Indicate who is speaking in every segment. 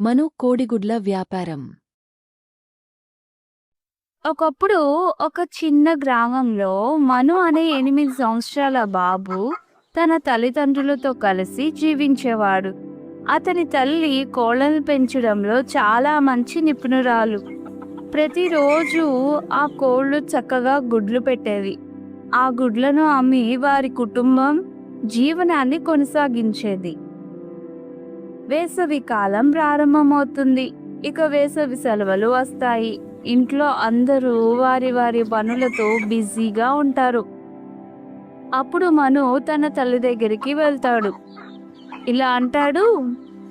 Speaker 1: మను కోడిగుడ్ల వ్యాపారం.
Speaker 2: ఒకప్పుడు ఒక చిన్న గ్రామంలో మను అనే ఎనిమిది సంవత్సరాల బాబు తన తల్లిదండ్రులతో కలిసి జీవించేవాడు. అతని తల్లి కోళ్ళను పెంచడంలో చాలా మంచి నిపుణురాలు. ప్రతిరోజు ఆ కోళ్ళు చక్కగా గుడ్లు పెట్టేవి ఆ గుడ్లను అమ్మి వారి కుటుంబం జీవనాన్ని కొనసాగించేది. వేసవి కాలం ప్రారంభమవుతుంది. ఇక వేసవి సెలవులు వస్తాయి. ఇంట్లో అందరూ వారి వారి పనులతో బిజీగా ఉంటారు. అప్పుడు మను తన తల్లి దగ్గరికి వెళ్తాడు. ఇలా అంటాడు?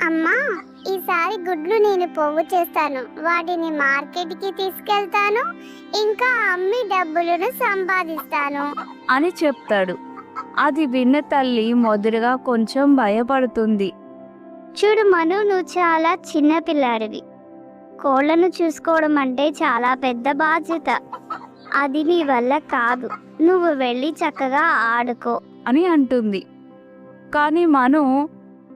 Speaker 3: అమ్మా ఈసారి గుడ్లు నేను పోగు చేస్తాను. వాటిని మార్కెట్కి తీసుకెళ్తాను. ఇంకా అమ్మి డబ్బులను సంపాదిస్తాను.
Speaker 2: అని చెప్తాడు. అది విన్న తల్లి మొదటగా కొంచెం భయపడుతుంది.
Speaker 3: చూడు మను నువ్వు చాలా చిన్న పిల్లాడివి. కోళ్ళను చూసుకోవడం అంటే చాలా పెద్ద బాధ్యత. అది నీ వల్ల కాదు. నువ్వు వెళ్ళి చక్కగా ఆడుకో.
Speaker 2: అని అంటుంది. కానీ మను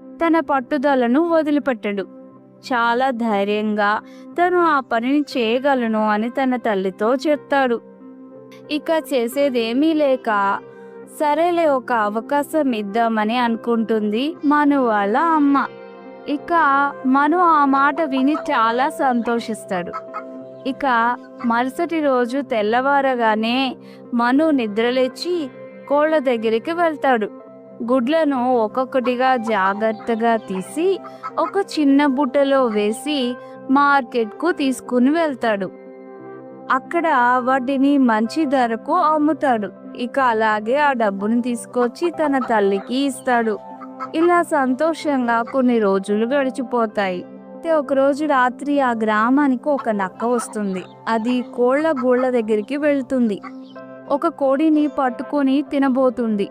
Speaker 2: తన పట్టుదలను వదిలిపెట్టడు. చాలా ధైర్యంగా తను ఆ పనిని చేయగలను అని తన తల్లితో చెప్తాడు. ఇక చేసేదేమీ లేక సరేలే ఒక అవకాశం ఇద్దామని అనుకుంటుంది మను వాళ్ళ అమ్మ. ఇక మను ఆ మాట విని చాలా సంతోషిస్తాడు. ఇక మరుసటి రోజు తెల్లవారగానే మను నిద్రలేచి కోళ్ళ దగ్గరికి వెళ్తాడు. గుడ్లను ఒక్కొక్కటిగా జాగ్రత్తగా తీసి ఒక చిన్న బుట్టలో వేసి మార్కెట్కు తీసుకుని వెళ్తాడు. అక్కడ వాటిని మంచి ధరకు అమ్ముతాడు. ఇక అలాగే ఆ డబ్బును తీసుకొచ్చి తన తల్లికి ఇస్తాడు. ఇలా సంతోషంగా కొన్ని రోజులు గడిచిపోతాయి. అయితే ఒకరోజు రాత్రి ఆ గ్రామానికి ఒక నక్క వస్తుంది. అది కోళ్ళ గూళ్ళ దగ్గరికి వెళ్తుంది. ఒక కోడిని పట్టుకొని తినబోతుంది.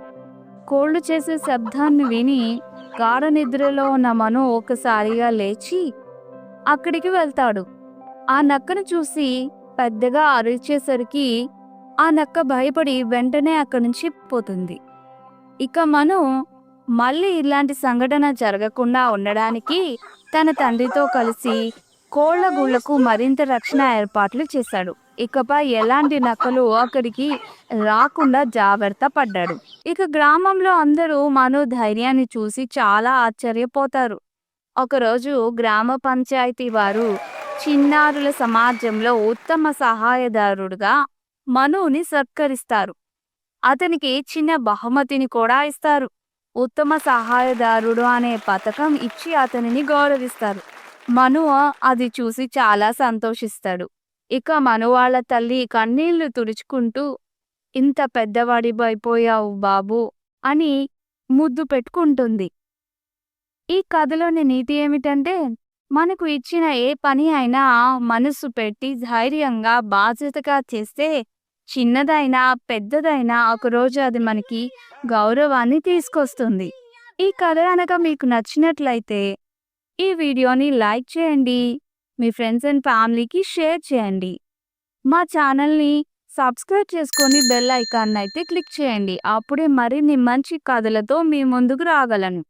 Speaker 2: కోళ్ళు చేసే శబ్దాన్ని విని గాఢ నిద్రలో ఉన్న మను ఒకసారిగా లేచి అక్కడికి వెళ్తాడు. ఆ నక్కను చూసి పెద్దగా అరిచేసరికి ఆ నక్క భయపడి వెంటనే అక్కడి నుంచి పోతుంది. ఇక మను మళ్ళీ ఇలాంటి సంఘటన జరగకుండా ఉండడానికి తన తండ్రితో కలిసి కోళ్ళ గుళ్ళకు మరింత రక్షణ ఏర్పాట్లు చేశాడు. ఇకపై ఎలాంటి నక్కలు అక్కడికి రాకుండా జాగ్రత్త పడ్డాడు. ఇక గ్రామంలో అందరూ మను ధైర్యాన్ని చూసి చాలా ఆశ్చర్యపోతారు. ఒకరోజు గ్రామ పంచాయతీ వారు చిన్నారుల సమాజంలో ఉత్తమ సహాయదారుడుగా మనుని సత్కరిస్తారు. అతనికి చిన్న బహుమతిని కూడా ఇస్తారు. ఉత్తమ సహాయదారుడు అనే పథకం ఇచ్చి అతనిని గౌరవిస్తారు. మనువ అది చూసి చాలా సంతోషిస్తాడు. ఇక మనువాళ్ళ తల్లి కన్నీళ్ళు తుడుచుకుంటూ ఇంత పెద్దవాడిపోయావు బాబు అని ముద్దు పెట్టుకుంటుంది. ఈ కథలోని నీతి ఏమిటంటే మనకు ఇచ్చిన ఏ పని అయినా మనసు పెట్టి ధైర్యంగా బాధ్యతగా చేస్తే చిన్నదైనా పెద్దదైనా ఒకరోజు అది మనకి గౌరవాన్ని తీసుకొస్తుంది. ఈ కథ కనుక మీకు నచ్చినట్లయితే ఈ వీడియోని లైక్ చేయండి మీ ఫ్రెండ్స్ అండ్ ఫ్యామిలీకి షేర్ చేయండి. మా ఛానల్ని సబ్స్క్రైబ్ చేసుకొని బెల్ ఐకాన్ అయితే క్లిక్ చేయండి. అప్పుడే మరిన్ని మంచి కథలతో మీ ముందుకు రాగలను.